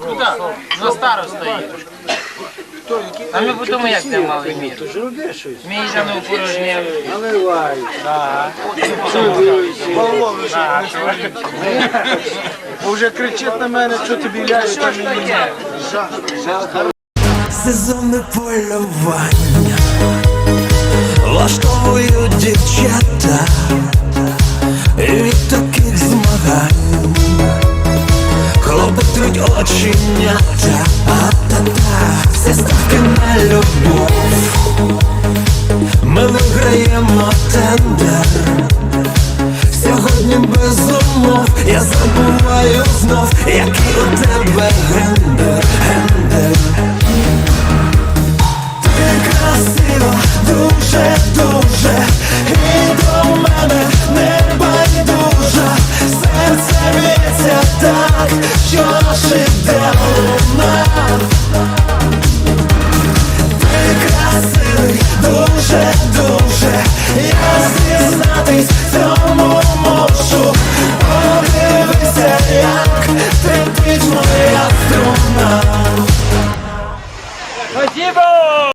Куди? На стару стоїть. А ми потім як це мали мір? То ж роби щось. Міжану порожнє. Наливай. Бо вже кричить на мене, що тобі ляє, Що ж таке? Сезонне полювання влаштовують дівчата і від труть оченята, все ставки на любов. Ми виграємо тендер. Сьогодні без умов я забуваю знов, який у тебе серця так, що живе луна Ти красивий, дуже-дуже Я зізнатись цьому можу Подивися, як тремтить моя струна.